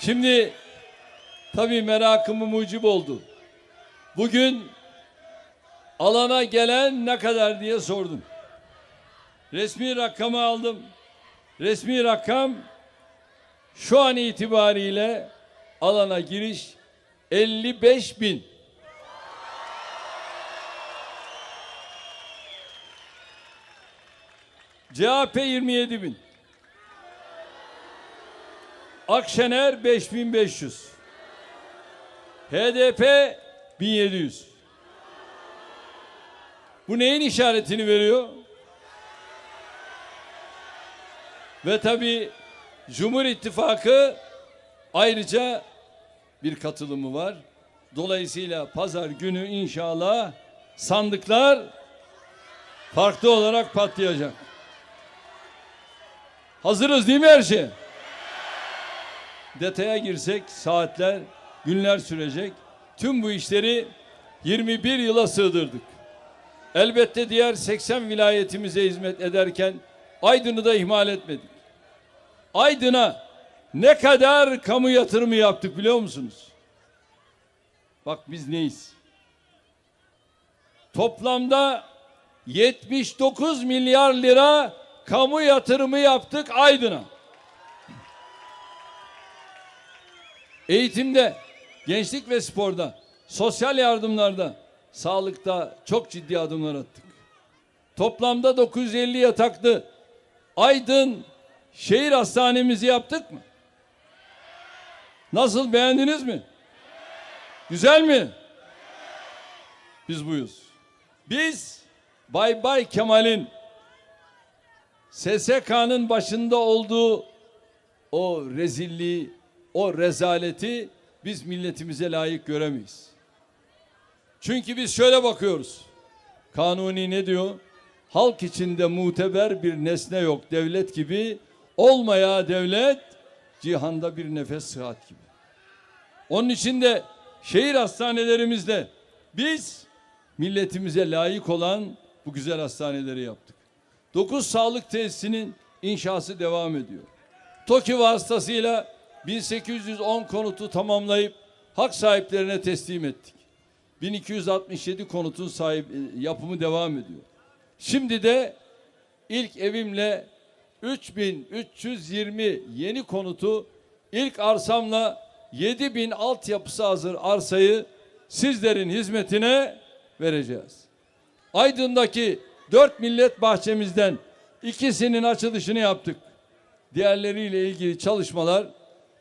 Şimdi tabii merakımı mucip oldu. Bugün alana gelen ne kadar diye sordum. Resmi rakamı aldım. Resmi rakam şu an itibariyle alana giriş 55 bin. CHP 27 bin. Akşener 5500. HDP 1700. Bu neyin işaretini veriyor? Ve tabi Cumhur İttifakı ayrıca bir katılımı var. Dolayısıyla pazar günü inşallah sandıklar farklı olarak patlayacak. Hazırız değil mi her şey? Detaya girsek saatler, günler sürecek. Tüm bu işleri 21 yıla sığdırdık. Elbette diğer 80 vilayetimize hizmet ederken Aydın'ı da ihmal etmedik. Aydın'a ne kadar kamu yatırımı yaptık biliyor musunuz? Bak biz neyiz? Toplamda 79 milyar lira kamu yatırımı yaptık Aydın'a. Eğitimde, gençlik ve sporda, sosyal yardımlarda, sağlıkta çok ciddi adımlar attık. Toplamda 950 yataklı Aydın şehir hastanemizi yaptık mı? Nasıl beğendiniz mi? Güzel mi? Biz buyuz. Biz Bay Bay Kemal'in SSK'nın başında olduğu o rezilliği, o rezaleti biz milletimize layık göremeyiz. Çünkü biz şöyle bakıyoruz. Kanuni ne diyor? Halk içinde muteber bir nesne yok devlet gibi. Olmaya devlet cihanda bir nefes sıhhat gibi. Onun için de şehir hastanelerimizde biz milletimize layık olan bu güzel hastaneleri yaptık. 9 sağlık tesisinin inşası devam ediyor. TOKİ vasıtasıyla 1810 konutu tamamlayıp hak sahiplerine teslim ettik. 1267 konutun sahip e, yapımı devam ediyor. Şimdi de ilk evimle 3320 yeni konutu ilk arsamla 7000 altyapısı hazır arsayı sizlerin hizmetine vereceğiz. Aydın'daki dört millet bahçemizden ikisinin açılışını yaptık. Diğerleriyle ilgili çalışmalar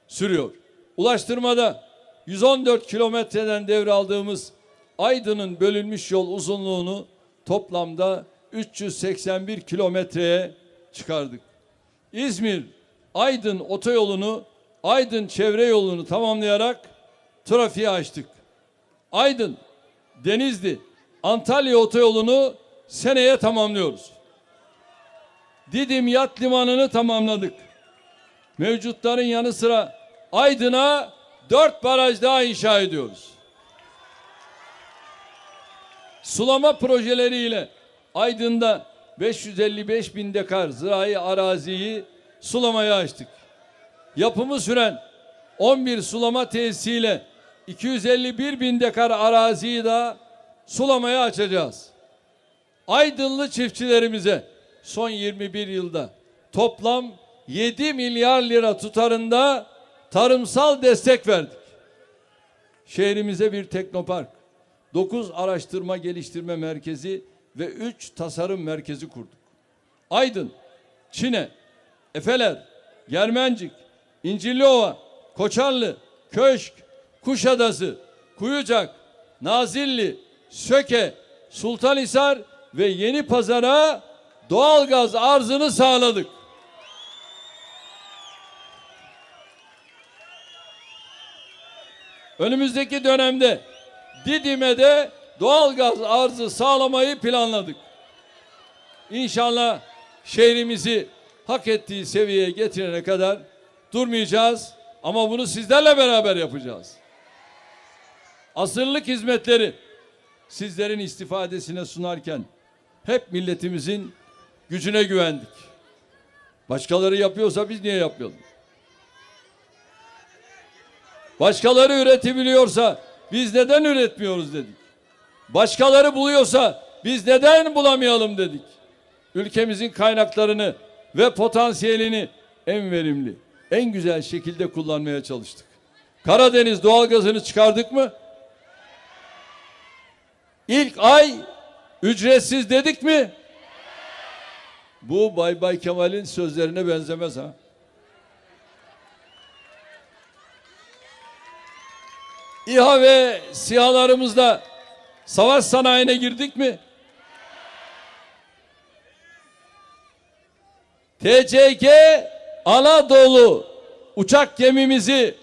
sürüyor. Ulaştırmada 114 kilometreden devraldığımız Aydın'ın bölünmüş yol uzunluğunu toplamda 381 kilometreye çıkardık. İzmir Aydın otoyolunu Aydın çevre yolunu tamamlayarak trafiğe açtık. Aydın Denizli Antalya otoyolunu seneye tamamlıyoruz. Didim Yat Limanı'nı tamamladık. Mevcutların yanı sıra Aydın'a dört baraj daha inşa ediyoruz. Sulama projeleriyle Aydın'da 555 bin dekar zirai araziyi sulamaya açtık. Yapımı süren 11 sulama tesisiyle 251 bin dekar araziyi da sulamaya açacağız. Aydınlı çiftçilerimize son 21 yılda toplam 7 milyar lira tutarında tarımsal destek verdik. Şehrimize bir teknopark, 9 araştırma geliştirme merkezi ve 3 tasarım merkezi kurduk. Aydın, Çine, Efeler, Germencik, İncirliova, Koçarlı, Köşk, Kuşadası, Kuyucak, Nazilli, Söke, Sultanhisar ve Yeni Pazar'a doğalgaz arzını sağladık. Önümüzdeki dönemde Didim'e de doğalgaz arzı sağlamayı planladık. İnşallah şehrimizi hak ettiği seviyeye getirene kadar durmayacağız ama bunu sizlerle beraber yapacağız. Asırlık hizmetleri sizlerin istifadesine sunarken hep milletimizin gücüne güvendik. Başkaları yapıyorsa biz niye yapmayalım? Başkaları üretebiliyorsa biz neden üretmiyoruz dedik. Başkaları buluyorsa biz neden bulamayalım dedik. Ülkemizin kaynaklarını ve potansiyelini en verimli, en güzel şekilde kullanmaya çalıştık. Karadeniz doğalgazını çıkardık mı? İlk ay ücretsiz dedik mi? Bu Bay Bay Kemal'in sözlerine benzemez ha. İHA ve SİHA'larımızla savaş sanayine girdik mi? TCG Anadolu uçak gemimizi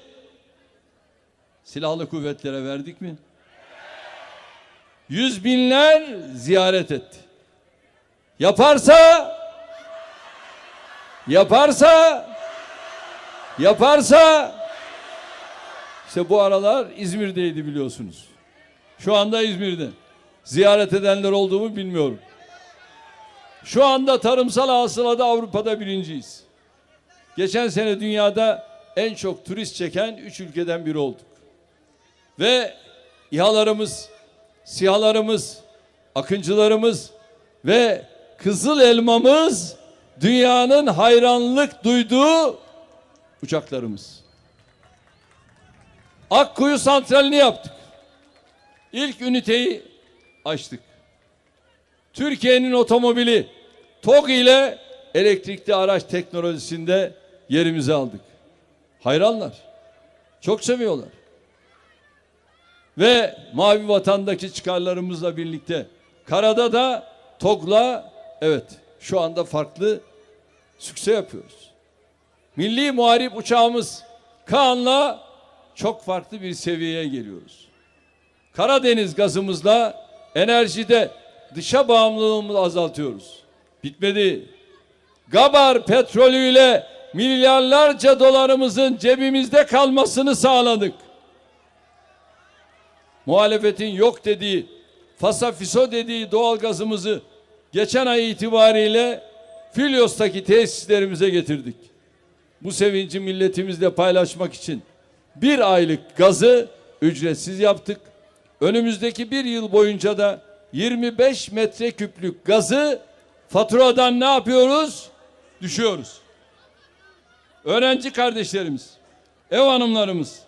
silahlı kuvvetlere verdik mi? Yüz binler ziyaret etti. Yaparsa yaparsa yaparsa işte bu aralar İzmir'deydi biliyorsunuz. Şu anda İzmir'de. Ziyaret edenler olduğumu bilmiyorum. Şu anda tarımsal hasılada Avrupa'da birinciyiz. Geçen sene dünyada en çok turist çeken üç ülkeden biri olduk. Ve İHA'larımız, SİHA'larımız, akıncılarımız ve kızıl elmamız dünyanın hayranlık duyduğu uçaklarımız. Akkuyu santralini yaptık. İlk üniteyi açtık. Türkiye'nin otomobili TOG ile elektrikli araç teknolojisinde yerimizi aldık. Hayranlar. Çok seviyorlar. Ve Mavi Vatan'daki çıkarlarımızla birlikte karada da TOG'la evet şu anda farklı sükse yapıyoruz. Milli Muharip uçağımız Kaan'la çok farklı bir seviyeye geliyoruz. Karadeniz gazımızla enerjide dışa bağımlılığımızı azaltıyoruz. Bitmedi. Gabar petrolüyle milyarlarca dolarımızın cebimizde kalmasını sağladık. Muhalefetin yok dediği, fasafiso dediği doğalgazımızı geçen ay itibariyle Filyos'taki tesislerimize getirdik. Bu sevinci milletimizle paylaşmak için bir aylık gazı ücretsiz yaptık. Önümüzdeki bir yıl boyunca da 25 metreküplük gazı faturadan ne yapıyoruz? Düşüyoruz. Öğrenci kardeşlerimiz, ev hanımlarımız,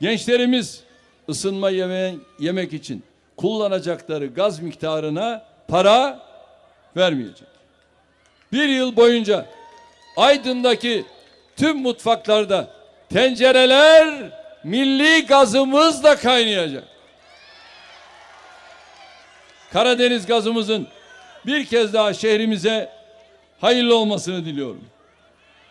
gençlerimiz ısınma yemeğe, yemek için kullanacakları gaz miktarına para vermeyecek. Bir yıl boyunca Aydın'daki tüm mutfaklarda tencereler milli gazımızla kaynayacak. Karadeniz gazımızın bir kez daha şehrimize hayırlı olmasını diliyorum.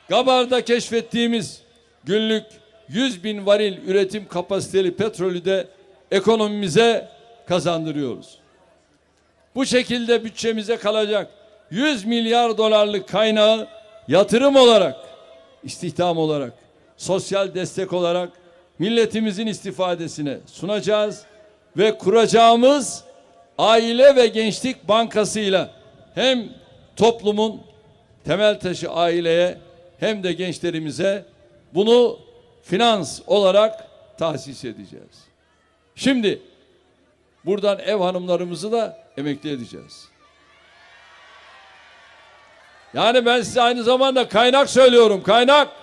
Gabar'da keşfettiğimiz günlük 100 bin varil üretim kapasiteli petrolü de ekonomimize kazandırıyoruz. Bu şekilde bütçemize kalacak 100 milyar dolarlık kaynağı yatırım olarak, istihdam olarak, sosyal destek olarak milletimizin istifadesine sunacağız ve kuracağımız Aile ve Gençlik Bankası'yla hem toplumun temel taşı aileye hem de gençlerimize bunu finans olarak tahsis edeceğiz. Şimdi buradan ev hanımlarımızı da emekli edeceğiz. Yani ben size aynı zamanda kaynak söylüyorum, kaynak.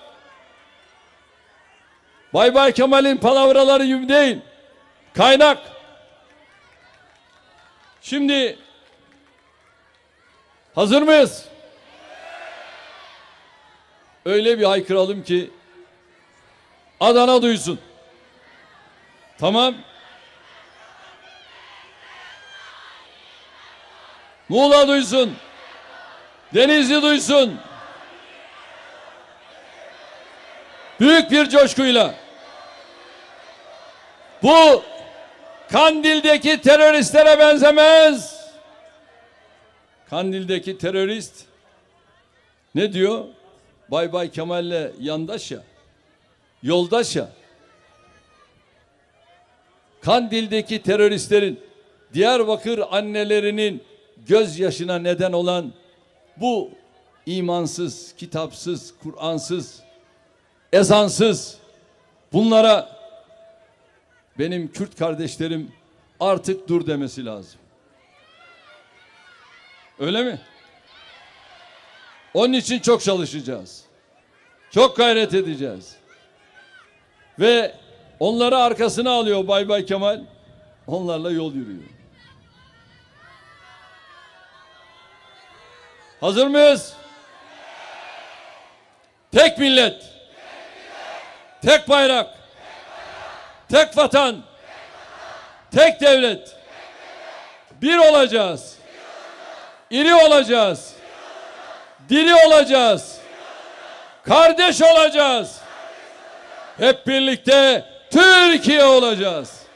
Bay Bay Kemal'in palavraları gibi değil. Kaynak. Şimdi hazır mıyız? Öyle bir haykıralım ki Adana duysun. Tamam. Muğla duysun. Denizli duysun. Büyük bir coşkuyla. Bu Kandil'deki teröristlere benzemez. Kandil'deki terörist ne diyor? Bay Bay Kemal'le yandaş ya. Yoldaş ya. Kandil'deki teröristlerin Diyarbakır annelerinin gözyaşına neden olan bu imansız, kitapsız, Kur'ansız, ezansız bunlara benim Kürt kardeşlerim artık dur demesi lazım. Öyle mi? Onun için çok çalışacağız. Çok gayret edeceğiz. Ve onları arkasına alıyor Bay Bay Kemal. Onlarla yol yürüyor. Hazır mıyız? Tek millet. Tek bayrak. Tek vatan. Tek devlet. Bir olacağız. İri olacağız. Diri olacağız. Kardeş olacağız. Hep birlikte Türkiye olacağız.